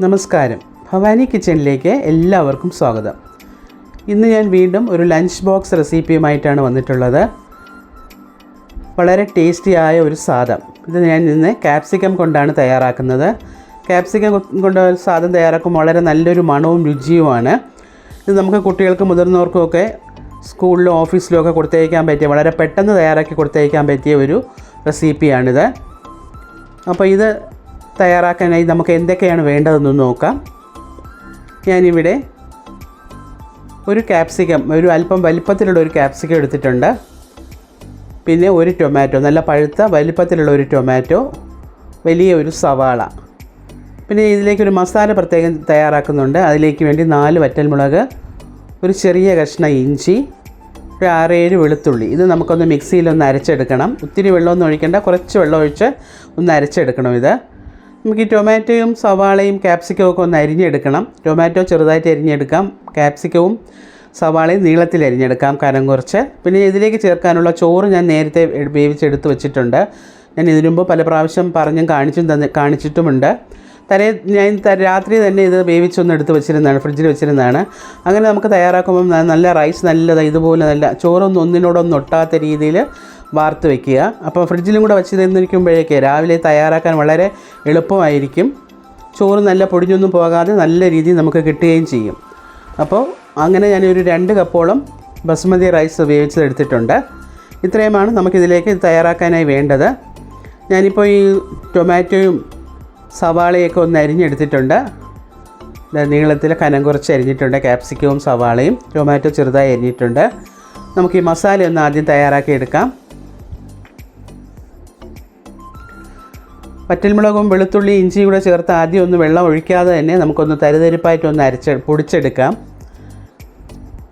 നമസ്കാരം. ഭവാനി കിച്ചണിലേക്ക് എല്ലാവർക്കും സ്വാഗതം. ഇന്ന് ഞാൻ വീണ്ടും ഒരു ലഞ്ച് ബോക്സ് റെസിപ്പിയുമായിട്ടാണ് വന്നിട്ടുള്ളത്. വളരെ ടേസ്റ്റിയായ ഒരു സാധം. ഇത് ഞാൻ ഇന്ന് ക്യാപ്സിക്കം കൊണ്ടാണ് തയ്യാറാക്കുന്നത്. ക്യാപ്സിക്കം കൊണ്ട് സാധനം തയ്യാറാക്കുമ്പോൾ വളരെ നല്ലൊരു മണവും രുചിയുമാണ്. ഇത് നമുക്ക് കുട്ടികൾക്ക് മുതിർന്നവർക്കും ഒക്കെ സ്കൂളിലും ഓഫീസിലും ഒക്കെ കൊടുത്തയക്കാൻ പറ്റിയ വളരെ പെട്ടെന്ന് തയ്യാറാക്കി കൊടുത്തയക്കാൻ പറ്റിയ ഒരു റെസിപ്പിയാണിത്. അപ്പോൾ ഇത് തയ്യാറാക്കാനായി നമുക്ക് എന്തൊക്കെയാണ് വേണ്ടതെന്ന് നോക്കാം. ഞാനിവിടെ ഒരു ക്യാപ്സിക്കം ഒരു അല്പം വലിപ്പത്തിലുള്ള ഒരു ക്യാപ്സിക്കം എടുത്തിട്ടുണ്ട്. പിന്നെ ഒരു ടൊമാറ്റോ നല്ല പഴുത്ത വലിപ്പത്തിലുള്ള ഒരു ടൊമാറ്റോ വലിയ ഒരു സവാള. പിന്നെ ഇതിലേക്കൊരു മസാല പ്രത്യേകം തയ്യാറാക്കുന്നുണ്ട്. അതിലേക്ക് വേണ്ടി നാല് വറ്റൽമുളക് ഒരു ചെറിയ കഷ്ണം ഇഞ്ചി ഒരു ആറേഴ് വെളുത്തുള്ളി. ഇത് നമുക്കൊന്ന് മിക്സിയിലൊന്ന് അരച്ചെടുക്കണം. ഒത്തിരി വെള്ളമൊന്നും ഒഴിക്കേണ്ട. കുറച്ച് വെള്ളം ഒഴിച്ച് ഒന്ന് അരച്ചെടുക്കണം ഇത്. നമുക്ക് ഈ ടൊമാറ്റോയും സവാളയും ക്യാപ്സിക്കവും ഒക്കെ ഒന്ന് അരിഞ്ഞെടുക്കണം. ടൊമാറ്റോ ചെറുതായിട്ട് അരിഞ്ഞെടുക്കാം. ക്യാപ്സിക്കവും സവാളയും നീളത്തിൽ അരിഞ്ഞെടുക്കാം കനം കുറച്ച്. പിന്നെ ഇതിലേക്ക് ചേർക്കാനുള്ള ചോറ് ഞാൻ നേരത്തെ വേവിച്ചെടുത്ത് വെച്ചിട്ടുണ്ട്. ഞാൻ ഇതിനു പല പ്രാവശ്യം പറഞ്ഞും കാണിച്ചും തന്നെ കാണിച്ചിട്ടുമുണ്ട്. തലേ ഞാൻ രാത്രി തന്നെ ഇത് വേവിച്ചൊന്ന് എടുത്ത് വെച്ചിരുന്നതാണ് ഫ്രിഡ്ജിൽ വെച്ചിരുന്നതാണ്. അങ്ങനെ നമുക്ക് തയ്യാറാക്കുമ്പം നല്ല റൈസ് നല്ലത് ഇതുപോലെ നല്ല ചോറൊന്നും ഒന്നിനോടൊന്നും ഒട്ടാത്ത രീതിയിൽ വാർത്ത് വെക്കുക. അപ്പോൾ ഫ്രിഡ്ജിലും കൂടെ വെച്ച് തന്നിരിക്കുമ്പോഴേക്ക് രാവിലെ തയ്യാറാക്കാൻ വളരെ എളുപ്പമായിരിക്കും. ചോറ് നല്ല പൊടിഞ്ഞൊന്നും പോകാതെ നല്ല രീതിയിൽ നമുക്ക് കിട്ടുകയും ചെയ്യും. അപ്പോൾ അങ്ങനെ ഞാനൊരു രണ്ട് കപ്പോളം ബസുമതി റൈസ് വേവിച്ചതെടുത്തിട്ടുണ്ട് ഇത്രയുമാണ് നമുക്കിതിലേക്ക് തയ്യാറാക്കാനായി വേണ്ടത്. ഞാനിപ്പോൾ ഈ ടൊമാറ്റോയും സവാളയൊക്കെ ഒന്ന് അരിഞ്ഞെടുത്തിട്ടുണ്ട്. നീളത്തിൽ കനം കുറച്ച് അരിഞ്ഞിട്ടുണ്ട്. ക്യാപ്സിക്കവും സവാളയും ടൊമാറ്റോ ചെറുതായി അരിഞ്ഞിട്ടുണ്ട്. നമുക്ക് ഈ മസാല ഒന്ന് ആദ്യം തയ്യാറാക്കി എടുക്കാം. വെളുത്തുള്ളി ഇഞ്ചിയും കൂടെ ചേർത്ത് ആദ്യം ഒന്ന് വെള്ളം ഒഴിക്കാതെ തന്നെ നമുക്കൊന്ന് തരിതരിപ്പായിട്ടൊന്ന് അരച്ച് പൊടിച്ചെടുക്കാം.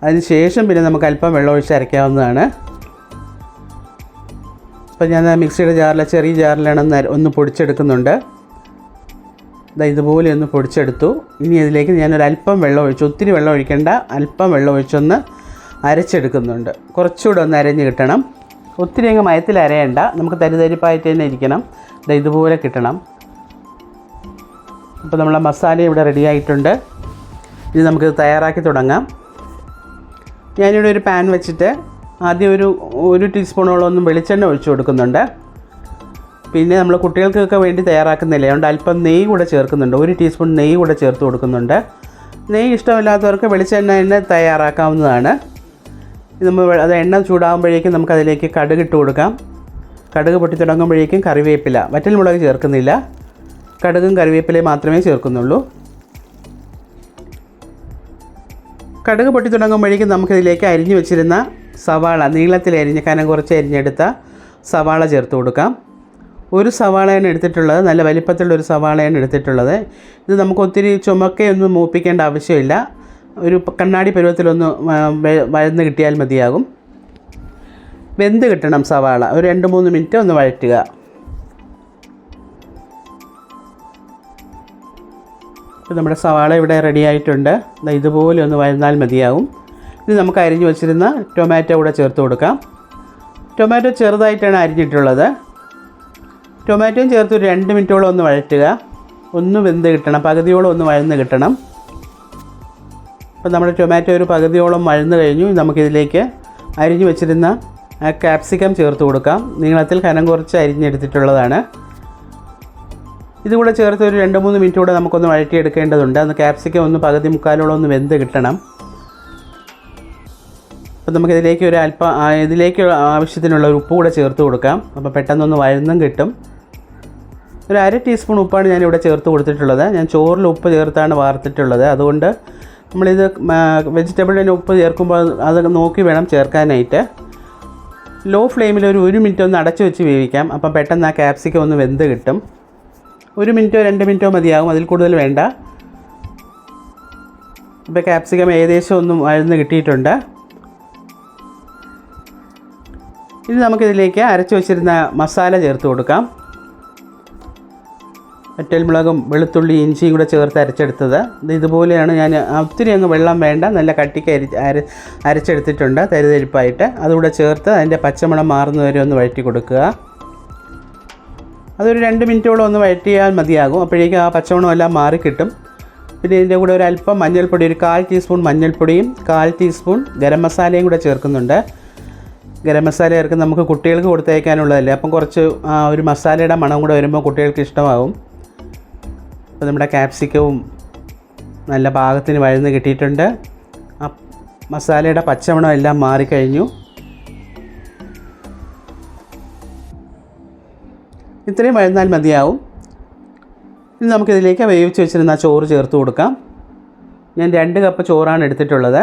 അതിനുശേഷം പിന്നെ നമുക്ക് അല്പം വെള്ളം ഒഴിച്ച് അരയ്ക്കാവുന്നതാണ്. അപ്പോൾ ഞാൻ മിക്സിയുടെ ജാറിലെ ചെറിയ ജാറിലാണ് ഒന്ന് പൊടിച്ചെടുക്കുന്നുണ്ട്. ഇതുപോലെ ഒന്ന് പൊടിച്ചെടുത്തു. ഇനി അതിലേക്ക് ഞാനൊരു അല്പം വെള്ളം ഒഴിച്ചു ഒത്തിരി വെള്ളം ഒഴിക്കേണ്ട അല്പം വെള്ളം ഒഴിച്ചൊന്ന് അരച്ചെടുക്കുന്നുണ്ട്. കുറച്ചുകൂടെ ഒന്ന് അരഞ്ഞ് കിട്ടണം. ഒത്തിരി അങ്ങ് മയത്തിൽ അരയണ്ട നമുക്ക് തരിതരിപ്പായിട്ട് തന്നെ ഇരിക്കണം. ദാ ഇതുപോലെ കിട്ടണം. അപ്പോൾ നമ്മളെ മസാല ഇവിടെ റെഡി ആയിട്ടുണ്ട്. ഇനി നമുക്ക് തയ്യാറാക്കി തുടങ്ങാം. ഞാനിവിടെ ഒരു പാൻ വെച്ചിട്ട് ആദ്യം ഒരു ഒരു ടീസ്പൂണോളം ഒന്നും വെളിച്ചെണ്ണ ഒഴിച്ചു കൊടുക്കുന്നുണ്ട്. പിന്നെ നമ്മൾ കുട്ടികൾക്കൊക്കെ വേണ്ടി തയ്യാറാക്കുന്നില്ല അതുകൊണ്ട് അല്പം നെയ്യ് കൂടെ ചേർക്കുന്നുണ്ട്. ഒരു ടീസ്പൂൺ നെയ്യ് കൂടെ ചേർത്ത് കൊടുക്കുന്നുണ്ട്. നെയ്യ് ഇഷ്ടമില്ലാത്തവർക്ക് വെളിച്ചെണ്ണ തന്നെ തയ്യാറാക്കാവുന്നതാണ്. നമ്മൾ അത് എണ്ണ ചൂടാകുമ്പോഴേക്കും നമുക്ക് അതിലേക്ക് കടുക് ഇട്ട് കൊടുക്കാം. കടുക് പൊട്ടി തുടങ്ങുമ്പോഴേക്കും കറിവേപ്പില. വറ്റൽമുളക് ചേർക്കുന്നില്ല. കടുകും കറിവേപ്പിലയും മാത്രമേ ചേർക്കുന്നുള്ളൂ. കടുക് പൊട്ടി തുടങ്ങുമ്പോഴേക്കും നമുക്കിതിലേക്ക് അരിഞ്ഞു വെച്ചിരുന്ന സവാള നീളത്തിൽ അരിഞ്ഞ കനം കുറച്ച് അരിഞ്ഞെടുത്ത സവാള ചേർത്ത് കൊടുക്കാം. ഒരു സവാളയാണ് എടുത്തിട്ടുള്ളത്. നല്ല വലിപ്പത്തിലുള്ള ഒരു സവാളയാണ് എടുത്തിട്ടുള്ളത്. ഇത് നമുക്ക് ഒത്തിരി ചുമക്കയൊന്നും മൂപ്പിക്കേണ്ട ആവശ്യമില്ല. ഒരു കണ്ണാടി പരുവത്തിലൊന്ന് വഴന്ന് കിട്ടിയാൽ മതിയാകും. വെന്ത് കിട്ടണം സവാള. ഒരു രണ്ട് മൂന്ന് മിനിറ്റ് ഒന്ന് വഴറ്റുക. നമ്മുടെ സവാള ഇവിടെ റെഡി ആയിട്ടുണ്ട്. ഇതുപോലെ ഒന്ന് വഴന്നാൽ മതിയാകും. ഇനി നമുക്ക് അരിഞ്ഞു വെച്ചിരുന്ന ടൊമാറ്റോ കൂടെ ചേർത്ത് കൊടുക്കാം. ടൊമാറ്റോ ചെറുതായിട്ടാണ് അരിഞ്ഞിട്ടുള്ളത്. ടൊമാറ്റോയും ചേർത്ത് ഒരു രണ്ട് മിനിറ്റോളം ഒന്ന് വഴറ്റുക. ഒന്ന് വെന്ത് കിട്ടണം. പകുതിയോളം ഒന്ന് വഴന്ന് കിട്ടണം. അപ്പോൾ നമ്മുടെ ടൊമാറ്റോ ഒരു പകുതിയോളം വഴന്ന് കഴിഞ്ഞു. നമുക്കിതിലേക്ക് അരിഞ്ഞു വെച്ചിരുന്ന ക്യാപ്സിക്കം ചേർത്ത് കൊടുക്കാം. നീളത്തിൽ കനം കുറച്ച് അരിഞ്ഞെടുത്തിട്ടുള്ളതാണ്. ഇതുകൂടെ ചേർത്ത് ഒരു രണ്ട് മൂന്ന് മിനിറ്റ് കൂടെ നമുക്കൊന്ന് വഴറ്റിയെടുക്കേണ്ടതുണ്ട്. അന്ന് ക്യാപ്സിക്കം ഒന്ന് പകുതി മുക്കാലോളം ഒന്ന് വെന്ത് കിട്ടണം. അപ്പോൾ നമുക്കിതിലേക്ക് ഒരു അല്പം ഇതിലേക്ക് ആവശ്യത്തിനുള്ള ഒരു ഉപ്പ് കൂടെ ചേർത്ത് കൊടുക്കാം. അപ്പോൾ പെട്ടെന്നൊന്ന് വഴന്നും കിട്ടും. ഒരു അര ടീസ്പൂൺ ഉപ്പാണ് ഞാൻ ഇവിടെ ചേർത്ത് കൊടുത്തിട്ടുള്ളത്. ഞാൻ ചോറിൽ ഉപ്പ് ചേർത്താണ് വാർത്തിട്ടുള്ളത്. അതുകൊണ്ട് നമ്മളിത് വെജിറ്റബിളിന് ഉപ്പ് ചേർക്കുമ്പോൾ അത് നോക്കി വേണം ചേർക്കാനായിട്ട്. ലോ ഫ്ലെയിമിൽ ഒരു ഒരു മിനിറ്റ് ഒന്ന് അടച്ചു വെച്ച് വേവിക്കാം. അപ്പം പെട്ടെന്ന് ആ ക്യാപ്സിക്കം ഒന്ന് വെന്ത് കിട്ടും. ഒരു മിനിറ്റോ രണ്ട് മിനിറ്റോ മതിയാകും. അതിൽ കൂടുതൽ വേണ്ട. ഇപ്പോൾ ക്യാപ്സിക്കം ഏകദേശം ഒന്നും അഴുന്ന് കിട്ടിയിട്ടുണ്ട്. ഇനി നമുക്കിതിലേക്ക് അരച്ചു വെച്ചിരുന്ന മസാല ചേർത്ത് കൊടുക്കാം. വറ്റൽമുളകും വെളുത്തുള്ളി ഇഞ്ചിയും കൂടെ ചേർത്ത് അരച്ചെടുത്തത്. ഇത് ഇതുപോലെയാണ് ഞാൻ ഒത്തിരി അങ്ങ് വെള്ളം വേണ്ട നല്ല കട്ടിക്ക് അരി അര അരച്ചെടുത്തിട്ടുണ്ട് തരിതരിപ്പായിട്ട്. അതുകൂടെ ചേർത്ത് അതിന്റെ പച്ചമണം മാറുന്നവരെ ഒന്ന് വഴറ്റി കൊടുക്കുക. അതൊരു രണ്ട് മിനിറ്റോളം ഒന്ന് വഴറ്റിയാൽ മതിയാകും. അപ്പോഴേക്കും ആ പച്ചമണം എല്ലാം മാറിക്കിട്ടും പിന്നെ ഇതിന്റെ കൂടെ ഒരു അല്പം മഞ്ഞൾപ്പൊടി ഒരു കാൽ ടീസ്പൂൺ മഞ്ഞൾപ്പൊടിയും കാൽ ടീസ്പൂൺ ഗരം മസാലയും കൂടെ ചേർക്കുന്നുണ്ട്. ഗരം മസാല ചേർക്കുന്ന നമുക്ക് കുട്ടികൾക്ക് കൊടുത്തയക്കാനുള്ളതല്ലേ അപ്പം കുറച്ച് ഒരു മസാലയുടെ മണം കൂടെ വരുമ്പോൾ കുട്ടികൾക്ക് ഇഷ്ടമാവും. അപ്പോൾ നമ്മുടെ ക്യാപ്സിക്കവും നല്ല പാകത്തിന് വഴന്ന് കിട്ടിയിട്ടുണ്ട്. ആ മസാലയുടെ പച്ചമണം എല്ലാം മാറിക്കഴിഞ്ഞു. ഇത്രയും വഴന്നാൽ മതിയാവും. ഇനി നമുക്കിതിലേക്ക് വേവിച്ച് വെച്ചിരുന്ന ചോറ് ചേർത്ത് കൊടുക്കാം. ഞാൻ രണ്ട് കപ്പ് ചോറാണ് എടുത്തിട്ടുള്ളത്.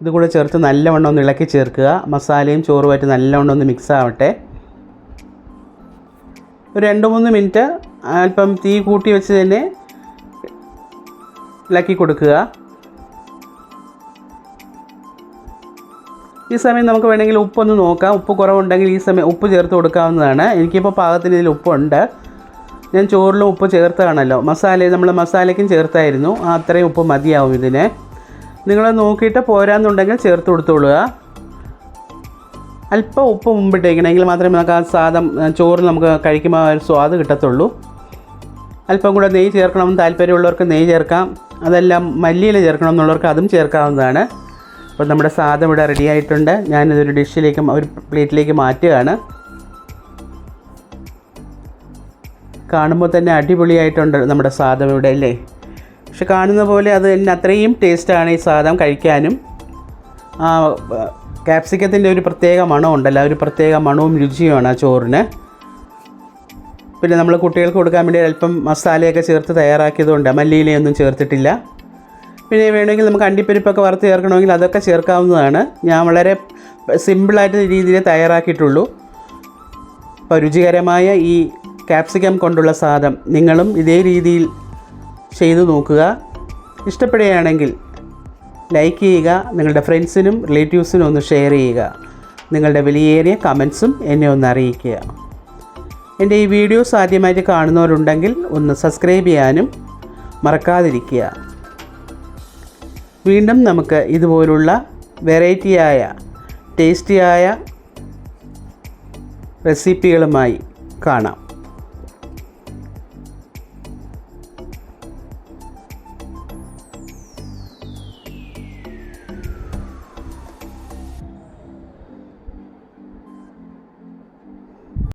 ഇത് കൂടെ ചേർത്ത് നല്ലവണ്ണം ഒന്ന് ഇളക്കി ചേർക്കുക. മസാലയും ചോറുമായിട്ട് നല്ലവണ്ണം ഒന്ന് മിക്സ് ആവട്ടെ. ഒരു രണ്ട് മൂന്ന് മിനിറ്റ് അല്പം തീ കൂട്ടി വെച്ച് തന്നെ ഇളക്കി കൊടുക്കുക. ഈ സമയം നമുക്ക് വേണമെങ്കിൽ ഉപ്പൊന്ന് നോക്കാം. ഉപ്പ് കുറവുണ്ടെങ്കിൽ ഈ സമയം ഉപ്പ് ചേർത്ത് കൊടുക്കാവുന്നതാണ്. എനിക്കിപ്പോൾ പാകത്തിന് ഇതിൽ ഉപ്പുണ്ട്. ഞാൻ ചോറിലും ഉപ്പ് ചേർത്താണല്ലോ. മസാല നമ്മൾ മസാലയ്ക്കും ചേർത്തായിരുന്നു. അത്രയും ഉപ്പ് മതിയാവും ഇതിന്. നിങ്ങൾ നോക്കിയിട്ട് പോരാന്നുണ്ടെങ്കിൽ ചേർത്ത് കൊടുത്തോളുക. അല്പം ഉപ്പ് മുമ്പിട്ടേക്കണമെങ്കിൽ മാത്രമേ നമുക്ക് ആ സാദം ചോറ് നമുക്ക് കഴിക്കുമ്പോൾ ആ ഒരു സ്വാദ് കിട്ടത്തുള്ളൂ. അല്പം കൂടെ നെയ്യ് ചേർക്കണമെന്ന് താല്പര്യമുള്ളവർക്ക് നെയ്യ് ചേർക്കാം. അതെല്ലാം മല്ലിയില ചേർക്കണം എന്നുള്ളവർക്ക് അതും ചേർക്കാവുന്നതാണ്. അപ്പോൾ നമ്മുടെ സാധം ഇവിടെ റെഡി ആയിട്ടുണ്ട്. ഞാനിതൊരു ഡിഷിലേക്ക് ഒരു പ്ലേറ്റിലേക്ക് മാറ്റുകയാണ്. കാണുമ്പോൾ തന്നെ അടിപൊളിയായിട്ടുണ്ട് നമ്മുടെ സാധം ഇവിടെ അല്ലേ? പക്ഷെ കാണുന്ന പോലെ അത് തന്നെ അത്രയും ടേസ്റ്റാണ് ഈ സാധം കഴിക്കാനും. ക്യാപ്സിക്കത്തിന്റെ ഒരു പ്രത്യേക മണം ഉണ്ടല്ലോ ആ ഒരു പ്രത്യേക മണവും രുചിയുമാണ് ആ ചോറിന്. പിന്നെ നമ്മൾ കുട്ടികൾക്ക് കൊടുക്കാൻ വേണ്ടി അല്പം മസാലയൊക്കെ ചേർത്ത് തയ്യാറാക്കിയതുകൊണ്ട് മല്ലിയിലയൊന്നും ചേർത്തിട്ടില്ല. പിന്നെ വേണമെങ്കിൽ നമുക്ക് അണ്ടിപ്പരിപ്പൊക്കെ വറുത്ത് ചേർക്കണമെങ്കിൽ അതൊക്കെ ചേർക്കാവുന്നതാണ്. ഞാൻ വളരെ സിമ്പിളായിട്ട് രീതിയിൽ തയ്യാറാക്കിയിട്ടുള്ളൂ. അപ്പോൾ രുചികരമായ ഈ ക്യാപ്സിക്കം കൊണ്ടുള്ള സാധം നിങ്ങളും ഇതേ രീതിയിൽ ചെയ്തു നോക്കുക. ഇഷ്ടപ്പെടുകയാണെങ്കിൽ ലൈക്ക് ചെയ്യുക നിങ്ങളുടെ ഫ്രണ്ട്സിനും റിലേറ്റീവ്സിനും ഒന്ന് ഷെയർ ചെയ്യുക. നിങ്ങളുടെ വിലയേറിയ കമൻസും എന്നെ ഒന്ന് അറിയിക്കുക. എന്റെ ഈ വീഡിയോസ് ആദ്യമായിട്ട് കാണുന്നവരുണ്ടെങ്കിൽ ഒന്ന് സബ്സ്ക്രൈബ് ചെയ്യാനും മറക്കാതിരിക്കുക. വീണ്ടും നമുക്ക് ഇതുപോലുള്ള വെറൈറ്റിയായ ടേസ്റ്റിയായ റെസിപ്പികളുമായി കാണാം.